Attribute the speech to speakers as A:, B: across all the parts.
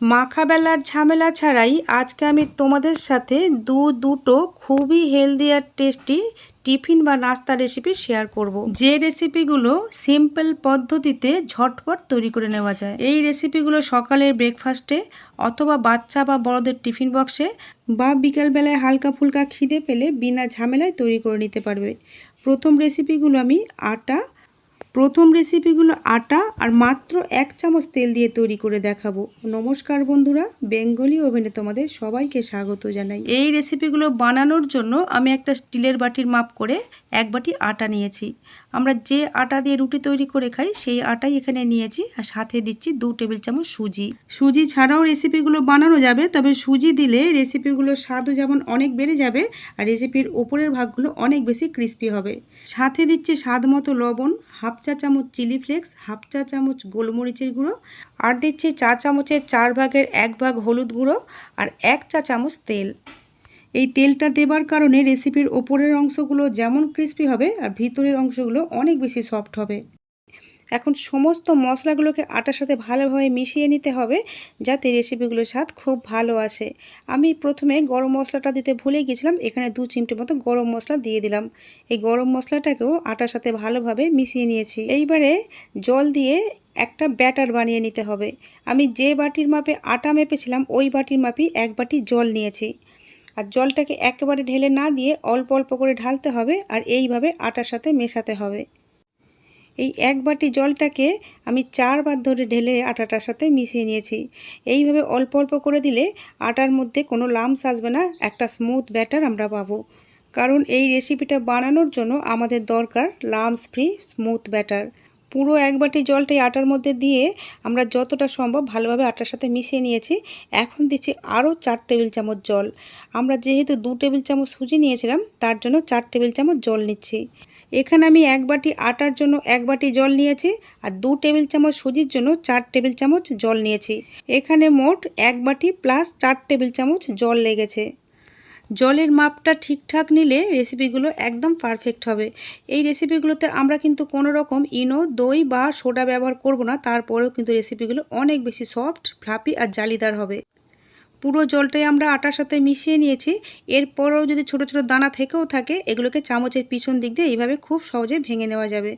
A: মাখাবেলার ঝামেলা ছাড়াই আজকে আমি তোমাদের সাথে দু দুটো খুবই হেলদি আর টেস্টি টিফিন বা নাস্তা রেসিপি শেয়ার করব। যে রেসিপিগুলো সিম্পল পদ্ধতিতে ঝটপট তৈরি করে নেওয়া যায় এই রেসিপিগুলো সকালের ব্রেকফাস্টে অথবা বাচ্চা বা বড়দের টিফিন বক্সে বা বিকালবেলায় হালকা ফুলকা খিদে পেলে বিনা ঝামেলায় তৈরি করে নিতে পারবে প্রথম রেসিপিগুলো আমি আটা প্রথম রেসিপিগুলো আটা আর মাত্র এক চামচ তেল দিয়ে তৈরি করে দেখাবো। নমস্কার বন্ধুরা, বেঙ্গলি ওভেনে তোমাদের সবাইকে স্বাগত জানাই। এই রেসিপিগুলো বানানোর জন্য আমি একটা স্টিলের বাটির মাপ করে এক বাটি আটা নিয়েছি। আমরা যে আটা দিয়ে রুটি তৈরি করে খাই, সেই আটাই এখানে নিয়েছি আর সাথে দিচ্ছি দু টেবিল চামচ সুজি। সুজি ছাড়াও রেসিপিগুলো বানানো যাবে, তবে সুজি দিলে রেসিপিগুলোর স্বাদও যেমন অনেক বেড়ে যাবে আর রেসিপির ওপরের ভাগগুলো অনেক বেশি ক্রিস্পি হবে। সাথে দিচ্ছি স্বাদ মতো লবণ, হাফ চা চামচ চিলি ফ্লেক্স, হাফ চা চামচ গোলমরিচের গুঁড়ো, আর দিচ্ছি চা চামচের চার ভাগের এক ভাগ হলুদ গুঁড়ো আর এক চা চামচ তেল। এই তেলটা দেবার কারণে রেসিপির ওপরের অংশগুলো যেমন ক্রিস্পি হবে আর ভিতরের অংশগুলো অনেক বেশি সফট হবে। এখন সমস্ত মশলাগুলোকে আটার সাথে ভালোভাবে মিশিয়ে নিতে হবে যাতে রেসিপিগুলোর স্বাদ খুব ভালো আসে। আমি প্রথমে গরম মশলাটা দিতে ভুলে গেছিলাম এখানে দু চিমটে মতো গরম মশলা দিয়ে দিলাম। এই গরম মশলাটাকেও আটার সাথে ভালোভাবে মিশিয়ে নিয়েছি। এইবারে জল দিয়ে একটা ব্যাটার বানিয়ে নিতে হবে। আমি যে বাটির মাপে আটা মেপেছিলাম, ওই বাটির মাপি এক বাটি জল নিয়েছি। আর জলটাকে একেবারে ঢেলে না দিয়ে অল্প অল্প করে ঢালতে হবে আর এইভাবে আটার সাথে মেশাতে হবে। এই এক বাটি জলটাকে আমি চারবার ধরে ঢেলে আটাটার সাথে মিশিয়ে নিয়েছি। এইভাবে অল্প অল্প করে দিলে আটার মধ্যে কোনো লামস আসবে না, একটা স্মুথ ব্যাটার আমরা পাবো। কারণ এই রেসিপিটা বানানোর জন্য আমাদের দরকার লামস ফ্রি স্মুথ ব্যাটার। পুরো এক বাটি জলটাই আটার মধ্যে দিয়ে আমরা যতটা সম্ভব ভালোভাবে আটার সাথে মিশিয়ে নিয়েছি। এখন দিচ্ছি আরও চার টেবিল চামচ জল। আমরা যেহেতু দু টেবিল চামচ সুজি নিয়েছিলাম, তার জন্য চার টেবিল চামচ জল নিচ্ছি। এখানে আমি এক বাটি আটার জন্য এক বাটি জল নিয়েছি আর দু টেবিল চামচ সুজির জন্য চার টেবিল চামচ জল নিয়েছি। এখানে মোট এক বাটি প্লাস চার টেবিল চামচ জল লেগেছে। জলের মাপটা ঠিকঠাক নিলে রেসিপিগুলো একদম পারফেক্ট হবে। এই রেসিপিগুলোতে আমরা কিন্তু কোনো রকম ইনো, দই বা সোডা ব্যবহার করব না, তারপরেও কিন্তু রেসিপিগুলো অনেক বেশি সফট ফ্লাপি আর জালিদার হবে। পুরো জলটাই আমরা আটার সাথে মিশিয়ে নিয়েছি। এরপরও যদি ছোট ছোট দানা থেকেও থাকে, এগুলোকে চামচের পিছন দিক দিয়ে এইভাবে খুব সহজে ভেঙে নেওয়া যাবে।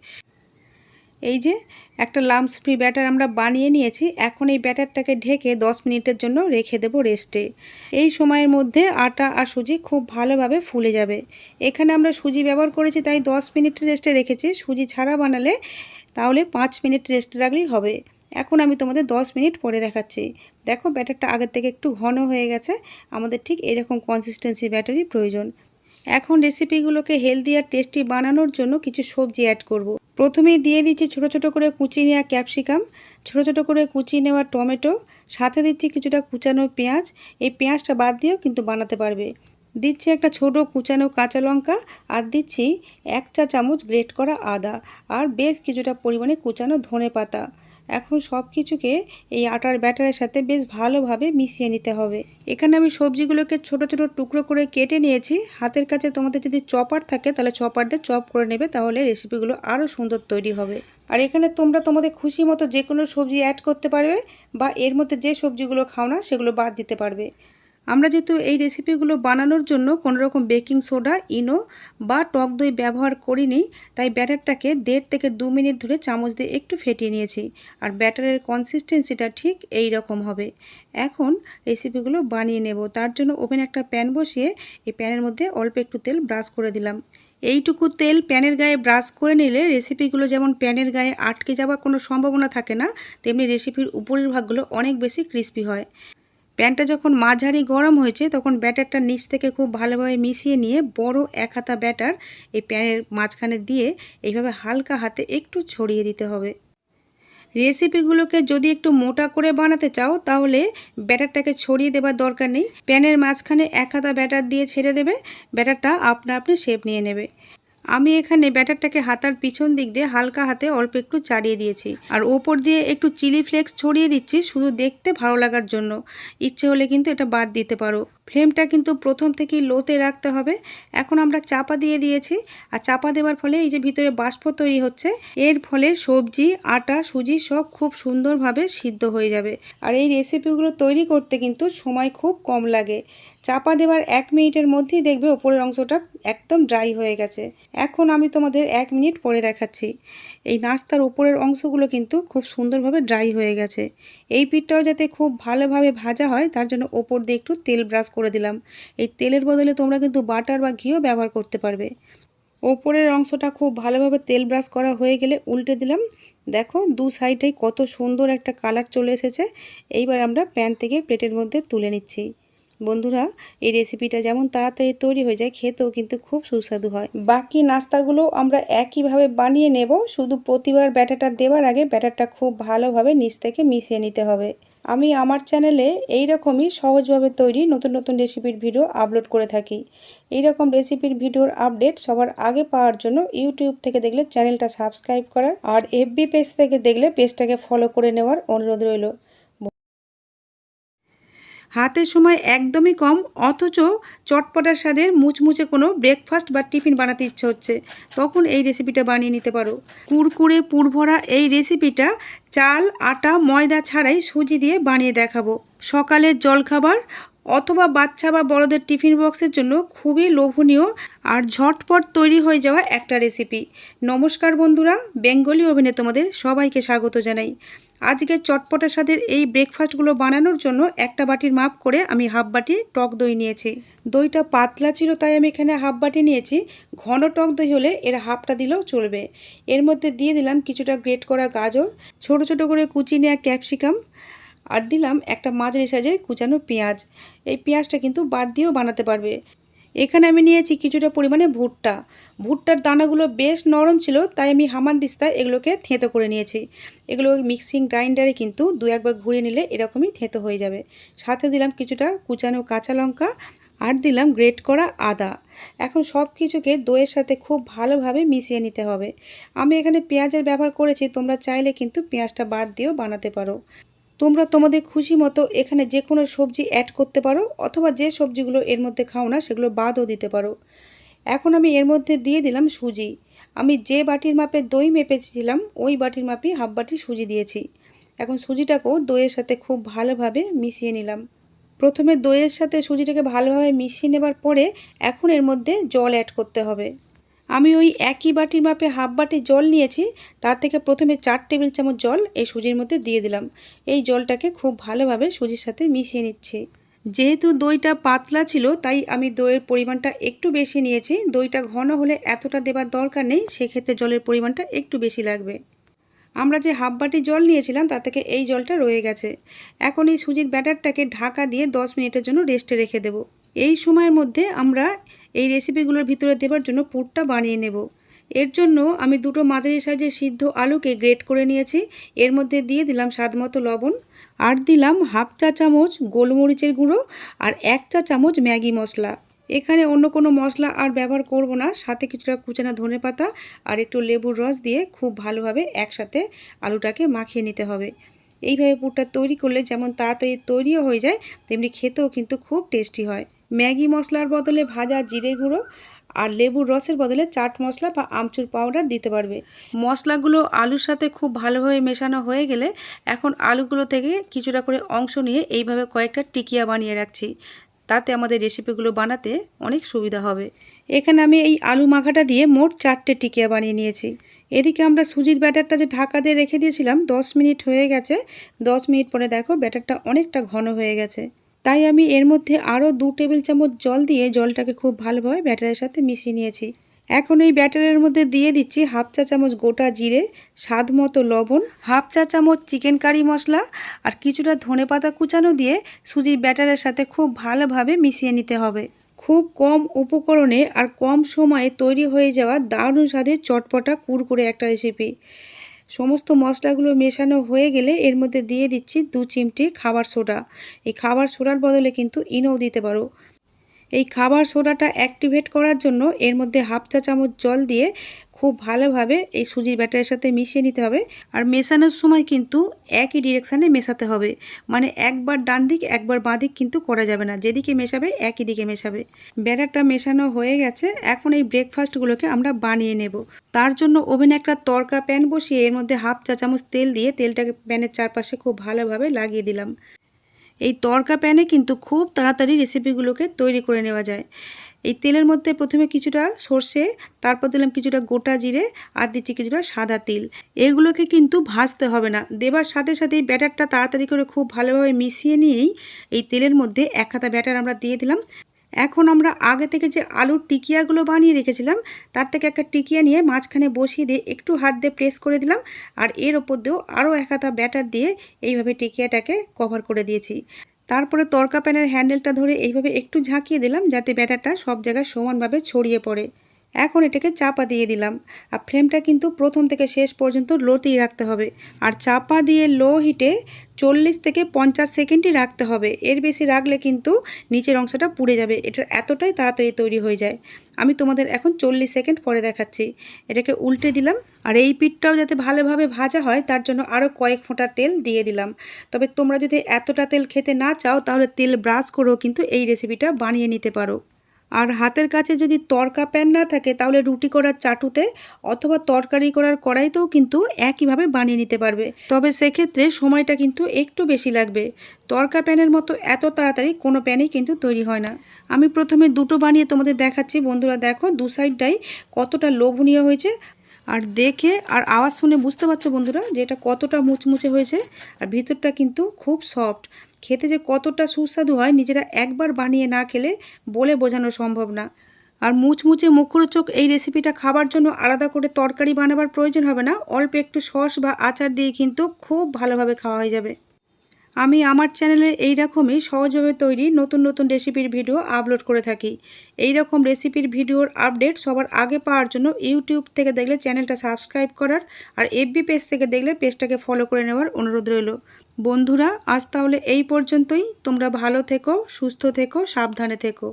A: এই যে একটা লামস ফ্রি ব্যাটার আমরা বানিয়ে নিয়েছি। এখন এই ব্যাটারটাকে ঢেকে 10 মিনিটের জন্য রেখে দেব রেস্টে এই সময়ের মধ্যে আটা আর সুজি খুব ভালোভাবে ফুলে যাবে। এখানে আমরা সুজি ব্যবহার করেছি, তাই 10 মিনিট রেস্টে রেখেছি। সুজি ছাড়া বানালে তাহলে 5 মিনিট রেস্টে রাখলেই হবে। এখন আমি তোমাদের 10 মিনিট পরে দেখাচ্ছি। দেখো ব্যাটারটা আগের থেকে একটু ঘন হয়ে গেছে। আমাদের ঠিক এরকম কনসিস্টেন্সি ব্যাটারই প্রয়োজন। এখন রেসিপিগুলোকে হেলদি আর টেস্টি বানানোর জন্য কিছু সবজি অ্যাড করব। প্রথমেই দিয়ে দিচ্ছি ছোট ছোট করে কুচি নেওয়া ক্যাপসিকাম ছোট ছোট করে কুচি নেওয়া টমেটো, সাথে দিচ্ছি কিছুটা কুচানো পেঁয়াজ। এই পেঁয়াজটা বাদ দিয়েও কিন্তু বানাতে পারবে। দিচ্ছি একটা ছোট কুচানো কাঁচা লঙ্কা আর দিচ্ছি এক চা চামচ গ্রেট করা আদা। আর বেশ কিছুটা পরিমাণে কুচানো ধনে পাতা এখন সব কিছুকে এই আটার ব্যাটারের সাথে বেশ ভালোভাবে মিশিয়ে নিতে হবে। এখানে আমি সবজিগুলোকে ছোট ছোট টুকরো করে কেটে নিয়েছি। হাতের কাছে তোমাদের যদি চপার থাকে, তাহলে চপার দিয়ে চপ করে নেবে, তাহলে রেসিপিগুলো আরও সুন্দর তৈরি হবে। আর এখানে তোমরা তোমাদের খুশি মতো যে কোনো সবজি অ্যাড করতে পারবে, বা এর মধ্যে যে সবজিগুলো খাও না, সেগুলো বাদ দিতে পারবে। আমরা যেহেতু এই রেসিপিগুলো বানানোর জন্য কোনো রকম বেকিং সোডা ইনো বা টক দই ব্যবহার করিনি, তাই ব্যাটারটাকে দেড় থেকে দু মিনিট ধরে চামচ দিয়ে একটু ফেটিয়ে নিয়েছি। আর ব্যাটারের কনসিস্টেন্সিটা ঠিক এই রকম হবে। এখন রেসিপিগুলো বানিয়ে নেব। তার জন্য ওভেন একটা প্যান বসিয়ে এই প্যানের মধ্যে অল্প একটু তেল ব্রাশ করে দিলাম। এইটুকু তেল প্যানের গায়ে ব্রাশ করে নিলে রেসিপিগুলো যেমন প্যানের গায়ে আটকে যাওয়ার কোনো সম্ভাবনা থাকে না, তেমনি রেসিপির উপরের ভাগগুলো অনেক বেশি ক্রিস্পি হয়। প্যানটা যখন মাঝারি গরম হয়েছে, তখন ব্যাটারটা নিচ থেকে খুব ভালোভাবে মিশিয়ে নিয়ে বড় এক হাতা ব্যাটার এই প্যানের মাঝখানে দিয়ে এইভাবে হালকা হাতে একটু ছড়িয়ে দিতে হবে। রেসিপিগুলোকে যদি একটু মোটা করে বানাতে চাও, তাহলে ব্যাটারটাকে ছড়িয়ে দেবার দরকার নেই। প্যানের মাঝখানে এক হাতা ব্যাটার দিয়ে ছেড়ে দেবে, ব্যাটারটা আপনা আপনি শেপ নিয়ে নেবে। আমি এখানে ব্যাটারটাকে হাতার পিছন দিক দিয়ে হালকা হাতে অল্প একটু চাড়িয়ে দিয়েছি। আর ওপর দিয়ে একটু চিলি ফ্লেক্স ছড়িয়ে দিচ্ছি, শুধু দেখতে ভালো লাগার জন্য। ইচ্ছে হলে কিন্তু এটা বাদ দিতে পারো। ফ্লেমটা কিন্তু প্রথম থেকেই লোতে রাখতে হবে। এখন আমরা চাপা দিয়ে দিয়েছি। আর চাপা দেওয়ার ফলে এই যে ভিতরে বাষ্প তৈরি হচ্ছে, এর ফলে সবজি, আটা, সুজি সব খুব সুন্দরভাবে সিদ্ধ হয়ে যাবে। আর এই রেসিপিগুলো তৈরি করতে কিন্তু সময় খুব কম লাগে। চাপা দেওয়ার এক মিনিটের মধ্যেই দেখবে ওপরের অংশটা একদম ড্রাই হয়ে গেছে। এখন আমি তোমাদের এক মিনিট পরে দেখাচ্ছি। এই নাস্তার উপরের অংশগুলো কিন্তু খুব সুন্দরভাবে ড্রাই হয়ে গেছে। এই পিঠটাও যাতে খুব ভালোভাবে ভাজা হয়, তার জন্য ওপর দিয়ে একটু তেল ব্রাশ করে দিলাম। এই তেলের বদলে তোমরা কিন্তু বাটার বা ঘিও ব্যবহার করতে পারবে। ওপরের অংশটা খুব ভালোভাবে তেল ব্রাশ করা হয়ে গেলে উল্টে দিলাম। দেখো, দু সাইডেই কত সুন্দর একটা কালার চলে এসেছে। এইবার আমরা প্যান থেকে প্লেটের মধ্যে তুলে নিচ্ছি। বন্ধুরা, এই রেসিপিটা যেমন তাড়াতাড়ি তৈরি হয়ে যায়, খেতেও কিন্তু খুব সুস্বাদু হয়। বাকি নাস্তাগুলো আমরা একইভাবে বানিয়ে নেব। শুধু প্রতিবার ব্যাটারটা দেওয়ার আগে ব্যাটারটা খুব ভালোভাবে নিচ থেকে মিশিয়ে নিতে হবে। আমি আমার চ্যানেলে এই রকমই সহজভাবে তৈরি নতুন নতুন রেসিপির ভিডিও আপলোড করে থাকি। এই রকম রেসিপির ভিডিওর আপডেট সবার আগে পাওয়ার জন্য ইউটিউব থেকে দেখলে চ্যানেলটা সাবস্ক্রাইব করার আর এফবি পেজ থেকে দেখলে পেজটাকে ফলো করে নেওয়ার অনুরোধ রইল। হাতের সময় একদমই কম, অথচ চটপটার স্বাদের মুচমুচে কোনো ব্রেকফাস্ট বা টিফিন বানাতে ইচ্ছে হচ্ছে। তখন এই রেসিপিটা বানিয়ে নিতে পারো। কুরকুরে, পুরভরা, এই রেসিপিটা চাল, আটা, ময়দা ছাড়াই সুজি দিয়ে বানিয়ে দেখাবো। সকালের জলখাবার অথবা বাচ্চা বা বড়দের টিফিন বক্সের জন্য খুবই লোভনীয় আর ঝটপট তৈরি হয়ে যাওয়া একটা রেসিপি। নমস্কার বন্ধুরা, বেঙ্গলি ওভেনে তোমাদের সবাইকে স্বাগত জানাই। আজকে চটপটা স্বাদের এই ব্রেকফাস্টগুলো বানানোর জন্য একটা বাটির মাপ করে আমি হাফ বাটি টক দই নিয়েছি। দইটা পাতলা ছিল, তাই আমি এখানে হাফ বাটি নিয়েছি। ঘন টক দই হলে এর হাফটা দিলেও চলবে। এর মধ্যে দিয়ে দিলাম কিছুটা গ্রেট করা গাজর, ছোট ছোট করে কুচি নেওয়া ক্যাপসিকাম আর দিলাম একটা মাঝারি সাইজের কুচানো পেঁয়াজ। এই পেঁয়াজটা কিন্তু বাদ দিয়েও বানাতে পারবে। এখানে আমি নিয়েছি কিছুটা পরিমাণে ভুট্টা। ভুট্টার দানাগুলো বেশ নরম ছিল, তাই আমি হামান দিস্তায় এগুলোকে থেঁতো করে নিয়েছি। এগুলো মিক্সিং গ্রাইন্ডারে কিন্তু দু একবার ঘুরিয়ে নিলে এরকমই থেঁতো হয়ে যাবে। সাথে দিলাম কিছুটা কুচানো কাঁচা লঙ্কা আর দিলাম গ্রেট করা আদা। এখন সব কিছুকে দইয়ের সাথে খুব ভালোভাবে মিশিয়ে নিতে হবে। আমি এখানে পেঁয়াজের ব্যবহার করেছি, তোমরা চাইলে কিন্তু পেঁয়াজটা বাদ দিয়েও বানাতে পারো। তোমরা তোমাদের খুশি মতো এখানে যে কোনো সবজি অ্যাড করতে পারো, অথবা যে সবজিগুলো এর মধ্যে খাও না, সেগুলো বাদও দিতে পারো। এখন আমি এর মধ্যে দিয়ে দিলাম সুজি। আমি যে বাটির মাপে দই মেপেছিলাম, ওই বাটির মাপে হাফ বাটি সুজি দিয়েছি। এখন সুজিটাকেও দইয়ের সাথে খুব ভালোভাবে মিশিয়ে নিলাম। প্রথমে দইয়ের সাথে সুজিটাকে ভালোভাবে মিশিয়ে নেবার পরে এখন এর মধ্যে জল অ্যাড করতে হবে। আমি ওই একই বাটির মাপে হাফ বাটি জল নিয়েছি, তার থেকে প্রথমে চার টেবিল চামচ জল এই সুজির মধ্যে দিয়ে দিলাম। এই জলটাকে খুব ভালোভাবে সুজির সাথে মিশিয়ে নিচ্ছি। যেহেতু দইটা পাতলা ছিল, তাই আমি দইয়ের পরিমাণটা একটু বেশি নিয়েছি। দইটা ঘন হলে এতটা দেবার দরকার নেই, সেক্ষেত্রে জলের পরিমাণটা একটু বেশি লাগবে। আমরা যে হাফ বাটি জল নিয়েছিলাম তা থেকে এই জলটা রয়ে গেছে। এখন এই সুজির ব্যাটারটাকে ঢাকা দিয়ে দশ মিনিটের জন্য রেস্টে রেখে দেব। এই সময়ের মধ্যে আমরা এই রেসিপিগুলোর ভিতরে দেবার জন্য পুরটা বানিয়ে নেব। এর জন্য আমি দুটো মাঝারি সাইজের সিদ্ধ আলুকে গ্রেট করে নিয়েছি। এর মধ্যে দিয়ে দিলাম স্বাদ মতো লবণ। আর দিলাম হাফ চা চামচ গোলমরিচের গুঁড়ো আর এক চা চামচ ম্যাগি মশলা। এখানে অন্য কোনো মশলা আর ব্যবহার করব না। সাথে কিছুটা কুচানো ধনে পাতা আর একটু লেবুর রস দিয়ে খুব ভালোভাবে একসাথে আলুটাকে মাখিয়ে নিতে হবে। এইভাবে পুরটা তৈরি করলে যেমন তাড়াতাড়ি তৈরিও হয়ে যায়, তেমনি খেতেও কিন্তু খুব টেস্টি হয়। ম্যাগি মশলার বদলে ভাজা জিরে গুঁড়ো আর লেবুর রসের বদলে চাট মশলা বা আমচুর পাউডার দিতে পারবে। মশলাগুলো আলুর সাথে খুব ভালোভাবে মেশানো হয়ে গেলে এখন আলুগুলো থেকে কিছুটা করে অংশ নিয়ে এইভাবে কয়েকটা টিকিয়া বানিয়ে রাখছি। তাতে আমাদের রেসিপিগুলো বানাতে অনেক সুবিধা হবে। এখানে আমি এই আলু মাখাটা দিয়ে মোট চারটে টিকিয়া বানিয়ে নিয়েছি। এদিকে আমরা সুজির ব্যাটারটা যে ঢাকা দিয়ে রেখে দিয়েছিলাম, দশ মিনিট হয়ে গেছে। দশ মিনিট পরে দেখো ব্যাটারটা অনেকটা ঘন হয়ে গেছে। তাই আমি এর মধ্যে আরও দু টেবিল চামচ জল দিয়ে জলটাকে খুব ভালোভাবে ব্যাটারের সাথে মিশিয়ে নিয়েছি। এখন এই ব্যাটারের মধ্যে দিয়ে দিচ্ছি হাফ চা চামচ গোটা জিরে, স্বাদ মতো লবণ, হাফ চা চামচ চিকেন কারি মশলা আর কিছুটা ধনে পাতা কুচানো দিয়ে সুজির ব্যাটারের সাথে খুব ভালোভাবে মিশিয়ে নিতে হবে। খুব কম উপকরণে আর কম সময়ে তৈরি হয়ে যাওয়া দারুণ স্বাদের চটপটা কুরকুরে একটা রেসিপি সমস্ত মশলাগুলো মেশানো হয়ে গেলে এর মধ্যে দিয়ে দিচ্ছি দু চিমটি খাবার সোডা। এই খাবার সোডার বদলে কিন্তু ইনো দিতে পারো। এই খাবার সোডাটা অ্যাক্টিভেট করার জন্য এর মধ্যে হাফ চা চামচ জল দিয়ে খুব ভালোভাবে এই সুজির ব্যাটারের সাথে মিশিয়ে নিতে হবে। আর মেশানোর সময় কিন্তু একই ডিরেকশানে মেশাতে হবে। মানে একবার ডান দিক, একবার বাঁ দিক কিন্তু করা যাবে না। যেদিকে মেশাবে, একই দিকে মেশাবে। ব্যাটারটা মেশানো হয়ে গেছে। এখন এই ব্রেকফাস্টগুলোকে আমরা বানিয়ে নেব। তার জন্য ওভেনে একটা তরকা প্যান বসিয়ে এর মধ্যে হাফ চা চামচ তেল দিয়ে তেলটাকে প্যানের চারপাশে খুব ভালোভাবে লাগিয়ে দিলাম। এই তরকা প্যানে কিন্তু খুব তাড়াতাড়ি রেসিপিগুলোকে তৈরি করে নেওয়া যায়। এই তেলের মধ্যে প্রথমে কিছুটা সর্ষে, তারপর দিলাম কিছুটা গোটা জিরে আর দিচ্ছি কিছুটা সাদা তিল। এগুলোকে কিন্তু ভাজতে হবে না। দেবার সাথে সাথে এই ব্যাটারটা তাড়াতাড়ি করে খুব ভালোভাবে মিশিয়ে নিয়েই এই তেলের মধ্যে এক হাতা ব্যাটার আমরা দিয়ে দিলাম। এখন আমরা আগে থেকে যে আলুর টিকিয়াগুলো বানিয়ে রেখেছিলাম, তার থেকে একটা টিকিয়া নিয়ে মাঝখানে বসিয়ে দিয়ে একটু হাত দিয়ে প্রেস করে দিলাম। আর এর ওপর দিয়েও আরও এক হাতা ব্যাটার দিয়ে এইভাবে টিকিয়াটাকে কভার করে দিয়েছি। তারপরে তরকা প্যানের হ্যান্ডেলটা ধরে এইভাবে একটু ঝাঁকিয়ে দিলাম যাতে ব্যাটারটা সব জায়গায় সমানভাবে ছড়িয়ে পড়ে। এখন এটাকে চাপা দিয়ে দিলাম। আর ফ্লেমটা কিন্তু প্রথম থেকে শেষ পর্যন্ত লোতেই রাখতে হবে। আর চাপা দিয়ে লো হিটে চল্লিশ থেকে পঞ্চাশ সেকেন্ডই রাখতে হবে। এর বেশি রাখলে কিন্তু নিচের অংশটা পুড়ে যাবে। এটা এতটাই তাড়াতাড়ি তৈরি হয়ে যায়। আমি তোমাদের এখন চল্লিশ সেকেন্ড পরে দেখাচ্ছি। এটাকে উল্টে দিলাম। আর এই পিঠটাও যাতে ভালোভাবে ভাজা হয়, তার জন্য আরও কয়েক ফোঁটা তেল দিয়ে দিলাম। তবে তোমরা যদি এতটা তেল খেতে না চাও, তাহলে তেল ব্রাশ করেও কিন্তু এই রেসিপিটা বানিয়ে নিতে পারো। আর হাতের কাছে যদি তরকা প্যান না থাকে, তাহলে রুটি করার চাটুতে অথবা তরকারি করার কড়াইতেও কিন্তু একইভাবে বানিয়ে নিতে পারবে। তবে সেক্ষেত্রে সময়টা কিন্তু একটু বেশি লাগবে। তরকা প্যানের মতো এত তাড়াতাড়ি কোনো প্যানই কিন্তু তৈরি হয় না। আমি প্রথমে দুটো বানিয়ে তোমাদের দেখাচ্ছি। বন্ধুরা, দেখো দু সাইডটাই কতটা লোভনীয় হয়েছে। আর দেখে আর আওয়াজ শুনে বুঝতে পারছ বন্ধুরা, যে এটা কতটা মুচমুচে হয়েছে। আর ভিতরটা কিন্তু খুব সফট। খেতে যে কতটা সুস্বাদু হয় নিজেরা একবার বানিয়ে না খেলে বলে বোঝানো সম্ভব না। আর মুচমুচে মুখরোচক এই রেসিপিটা খাবার জন্য আলাদা করে তরকারি বানাবার প্রয়োজন হবে না, অল্প একটু সস বা আচার দিয়ে কিন্তু খুব ভালোভাবে খাওয়া হয়ে যাবে। আমি আমার চ্যানেলে এই রকমই সহজভাবে তৈরি নতুন নতুন রেসিপির ভিডিও আপলোড করে থাকি। এই রকম রেসিপির ভিডিওর আপডেট সবার আগে পাওয়ার জন্য ইউটিউব থেকে দেখলে চ্যানেলটা সাবস্ক্রাইব করার আর এফবি পেজ থেকে দেখলে পেজটাকে ফলো করে নেওয়ার অনুরোধ রইল। বন্ধুরা আজ তাহলে এই পর্যন্তই। তোমরা ভালো থেকো সুস্থ থেকো সাবধানে থেকো।